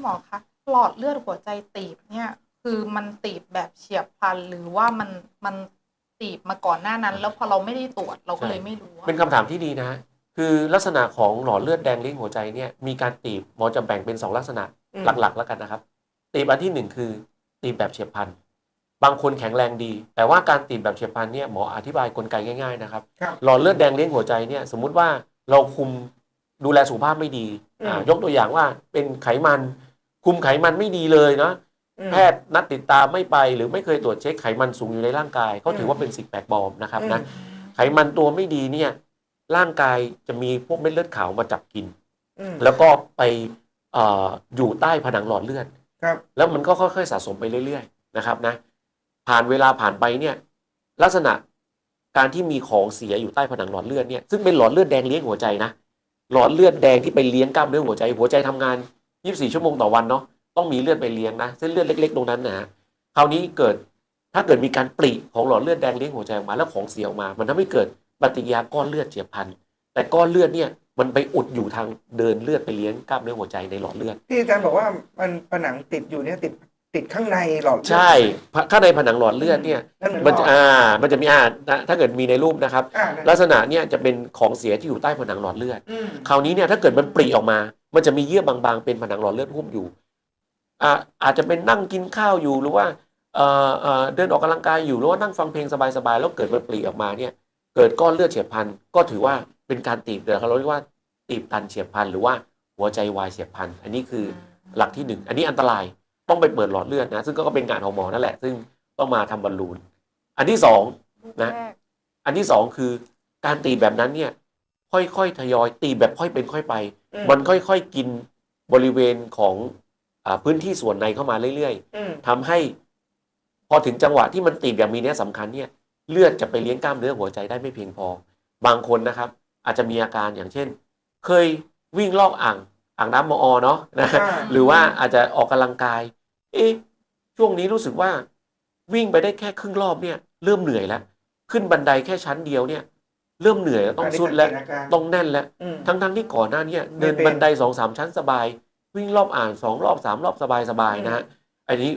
คุณหมอคะหลอดเลือดหัวใจตีบเนี่ย คือมันตีบแบบเฉียบพลันหรือว่ามันมันตีบมาก่อนหน้านั้น แล้วพอเราไม่ได้ตรวจเราก็เลยไม่รู้อะเป็นคำถามที่ดีนะฮะคือลักษณะของหลอดเลือดแดงเลี้ยงหัวใจเนี่ยมีการตีบหมอจะแบ่งเป็นสองลักษณะอืมหลักๆ แล้วกันนะครับ ตีบอันที่หนึ่งคือตีบแบบเฉียบพลันบางคนแข็งแรงดี แต่ว่าการตีบแบบเฉียบพลันเนี่ยหมออธิบายกลไกง่ายๆนะครับครับหลอดเลือดแดงเลี้ยงหัวใจเนี่ยสมมุติว่าเราคุมดูแลสุขภาพไม่ดีอืมอ่ายกตัวอย่างว่าเป็นไขมัน คุมไขมันไม่ดีเลยนะอืมแพทย์นัดติดตามไม่ไป หรือไม่เคยตรวจเช็คไขมันสูงอยู่ในร่างกายเขาถือว่าเป็นสิ่งแปลกปลอมนะครับนะไขมันตัวไม่ดีเนี่ยร่างกายจะมีพวกเม็ดเลือดขาวมาจับกินอืมแล้วก็ไปเอออยู่ใต้ผนังหลอดเลือดครับ แล้วมันก็ค่อยๆสะสมไปเรื่อยๆนะครับนะ ผ่านเวลาผ่านไปเนี่ย ลักษณะการที่มีของเสียอยู่ใต้ผนังหลอดเลือดเนี่ยซึ่งเป็นหลอดเลือดแดงเลี้ยงหัวใจนะหลอดเลือดแดงที่ไปเลี้ยงกล้ามเนื้อหัวใจ หัวใจทำงาน 24 ชั่วโมงต่อวันเนาะต้องมีเลือดไปเลี้ยงนะเส้นเลือดเล็ก ๆ ตรงนั้นนะคราวนี้เกิดถ้าเกิดมีการปริของหลอดเลือดแดงเลี้ยงหัวใจออกมาแล้วของเสียออกมา มันทำให้เกิดปฏิกิริยาก้อนเลือดเฉียบพลันแต่ก้อนเลือดเนี่ยมันไปอุดอยู่ทางเดินเลือดไปเลี้ยงกล้ามเนื้อหัวใจในหลอดเลือดที่อาจารย์บอกว่ามันผนังติดอยู่เนี่ยติด ติดข้างในหลอดเลือด ใช่ข้างในผนังหลอดเลือดเนี่ยนั่นเหมือนมันจะหลอด อ่ามันจะมีอ่านะถ้าเกิดมีในรูปนะครับ อ่านั่นลักษณะเนี่ยจะเป็นของเสียที่อยู่ใต้ผนังหลอดเลือด อืมคราวนี้เนี่ยถ้าเกิดมันปริออกมา มันจะมีเยื่อบางๆ เป็นผนังหลอดเลือดหุ้มอยู่อ่าอาจจะเป็นนั่งกินข้าวอยู่หรือว่าเอ่อเอ่อเดินออกกำลังกายอยู่หรือว่านั่งฟังเพลงสบายๆแล้วเกิดมันปริออกมาเนี่ย เกิดก้อนเลือดเฉียบพลันก็ถือว่าเป็นการตีบเดี๋ยวเราเรียกว่าตีบตันเฉียบพลันหรือว่าหัวใจวายเฉียบพลันอันนี้คือหลักที่หนึ่งอันนี้อันตราย ต้องไปเปิดหลอดเลือดนะ ซึ่งก็เป็นงานของหมอนั่นแหละ ซึ่งต้องมาทำบอลลูน อันที่สองนะแรกอันที่สองคือการตีแบบนั้นเนี่ย ค่อยๆทยอยตีแบบค่อยเป็นค่อยไปอืมมันค่อยๆกินบริเวณของอาพื้นที่ส่วนในเข้ามาเรื่อยอืมๆทำให้ พอถึงจังหวะที่มันตีบอย่างมีนัยสำคัญเนี่ย เลือดจะไปเลี้ยงกล้ามเนื้อหัวใจได้ไม่เพียงพอ บางคนนะครับ อาจจะมีอาการอย่างเช่น เคยวิ่งรอบอ่างอ่างน้ำมอเนาะนะอ่าหรือว่าอาจจะออกกำลังกาย เอ๊ะช่วงนี้รู้สึกว่าวิ่งไปได้แค่ครึ่งรอบเนี่ย เริ่มเหนื่อยแล้ว ขึ้นบันไดแค่ชั้นเดียวเนี่ย เริ่มเหนื่อยแล้วต้องสุดแล้วนนี้สังเกตอาการต้องแน่นแล้วอืมทั้งทั้งๆที่ก่อนหน้าเนี้เดินไม่เป็นบันไดสองสามชั้นสบาย วิ่งรอบอ่างสองรอบสามรอบสบายสบายนะฮะอันนี้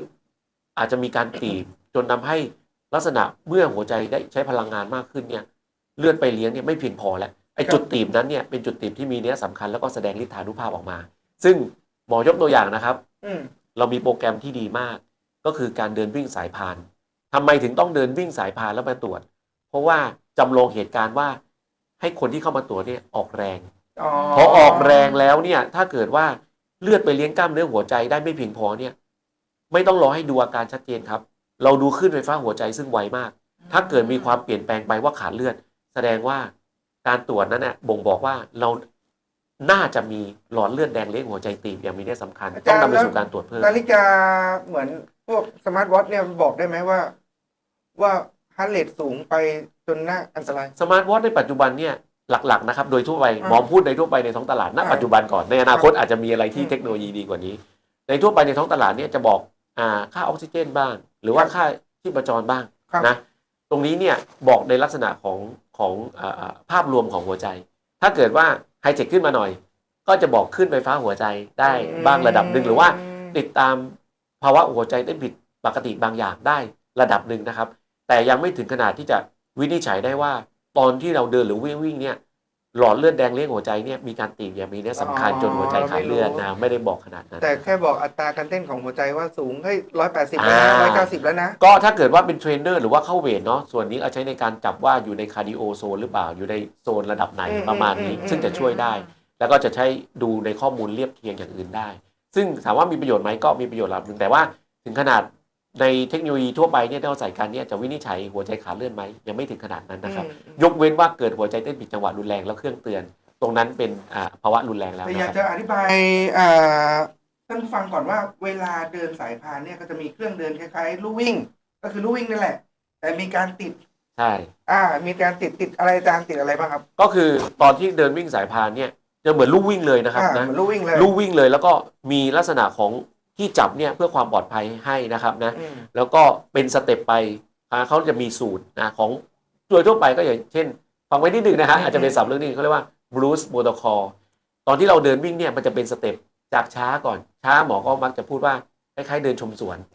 อาจจะมีการตีบจนทำให้ลักษณะเมื่อหัวใจได้ใช้พลังงานมากขึ้นเนี่ย เลือดไปเลี้ยงเนี่ยไม่เพียงพอแล้วไอ้จุดตีบนั้นเนี่ยเป็นจุดตีบที่มีนัยสำคัญแล้วก็แสดงฤทธานุภาพออกมา ซึ่งหมอยกตัวอย่างนะครับอืม เรามีโปรแกรมที่ดีมาก ก็คือการเดินวิ่งสายพานทำไมถึงต้องเดินวิ่งสายพานแล้วมาตรวจ เพราะว่าจำลองเหตุการณ์ว่า ให้คนที่เข้ามาตรวจเนี่ยออกแรงอ๋อพอออกแรงแล้วเนี่ย ถ้าเกิดว่าเลือดไปเลี้ยงกล้ามเนื้อหัวใจได้ไม่เพียงพอเนี่ย ไม่ต้องรอให้ดูอาการชัดเจนครับ เราดูขึ้นไฟฟ้าหัวใจซึ่งไวมาก ถ้าเกิดมีความเปลี่ยนแปลงไปว่าขาดเลือด แสดงว่าการตรวจนั้นน่ะบ่งบอกว่าเรา น่าจะมีหลอดเลือดแดงเลี้ยงหัวใจตีบอย่างมีนัยสำคัญ ต้องนำไปสู่การตรวจเพิ่ม นาฬิกาเหมือนพวกสมาร์ทวอทเนี่ยบอกได้ไหมว่า ว่าฮาร์ทเรทสูงไปจนน่าอันตราย สมาร์ทวอทในปัจจุบันเนี่ยหลักๆนะครับโดยทั่วไปอ่าหมอพูดในทั่วไปในท้องตลาดณ อ่าปัจจุบันก่อนในอนาคตอาจจะมีอะไรที่อืมเทคโนโลยีดีกว่านี้ ในทั่วไปในท้องตลาดเนี่ยจะบอกอ่าค่าออกซิเจนบ้าง หรือว่าค่าชีพจรบ้างครับ นะตรงนี้เนี่ยบอกในลักษณะของของอ่าอ่าภาพรวมของหัวใจ ถ้าเกิดว่า ไฮเทคขึ้นมาหน่อย ก็จะบอกขึ้นไฟฟ้าหัวใจได้บ้างระดับหนึ่งหรือว่าติดตามภาวะหัวใจเต้นผิดปกติบางอย่างได้ระดับหนึ่งนะครับ แต่ยังไม่ถึงขนาดที่จะวินิจฉัยได้ว่า ตอนที่เราเดินหรือวิ่งวิ่งเนี่ย หลอดเลือดแดงเลี้ยงหัวใจเนี่ยมีการตีบอย่างมีนัยสำคัญอ๋อจนหัวใจขาดเลือดไม่รู้นะไม่ได้บอกขนาดนั้น แต่แค่บอกอัตราการเต้นของหัวใจว่าสูงเฮ้ยร้อยแปดสิบอ่าแล้วนะร้อยเก้าสิบแล้วนะ ก็ถ้าเกิดว่าเป็นเทรนเนอร์หรือว่าเข้าเวทเนาะส่วนนี้เอาใช้ในการจับว่าอยู่ในคาร์ดิโอโซนหรือเปล่าอยู่ในโซนระดับไหนอืมประมาณนี้อืมซึ่งจะช่วยได้ แล้วก็จะใช้ดูในข้อมูลเรียบเคียงอย่างอื่นได้ ซึ่งถามว่ามีประโยชน์ไหมก็มีประโยชน์ระดับหนึ่งแต่ว่า ถึงขนาด ในเทคโนโลยีทั่วไปเนี่ยที่เราใส่กันเนี่ยจะวินิจฉัยหัวใจขาดเลือดไหมยังไม่ถึงขนาดนั้นนะครับอืมยกเว้นว่าเกิดหัวใจเต้นผิดจังหวะรุนแรงแล้วเครื่องเตือน ตรงนั้นเป็นอ่าภาวะรุนแรงแล้วแต่นะอยากคจะรับอธิบายอ่าท่านผู้ฟังก่อนว่าเวลาเดินสายพานเนี่ยก็จะมีเครื่องเดินคล้ายๆลู่วิ่ง ก็คือลู่วิ่งนั่นแหละ แต่มีการติดใช่อ่า มีการติดติดอะไรอาจารย์ติดอะไรบ้างครับ ก็คือตอนที่เดินวิ่งสายพานเนี่ยจะเหมือนลู่วิ่งเลยนะครับอ่านะเหมือนลู่วิ่งเลยลู่วิ่งเลยแล้วก็มีลักษณะของ ที่จับเนี่ยเพื่อความปลอดภัยให้นะครับนะอืมแล้วก็เป็นสเต็ปไปอ่าเขาจะมีสูตรนะของโดยทั่วไปก็อย่างเช่นฟังไว้นิดหนึ่งนะฮะอาจจะเป็นสับเรื่องนี้เขาเรียกว่า Bruce Protocol ตอนที่เราเดินวิ่งเนี่ยมันจะเป็นสเต็ปจากช้าก่อนช้าหมอก็มักจะพูดว่าคล้ายๆเดินชมสวน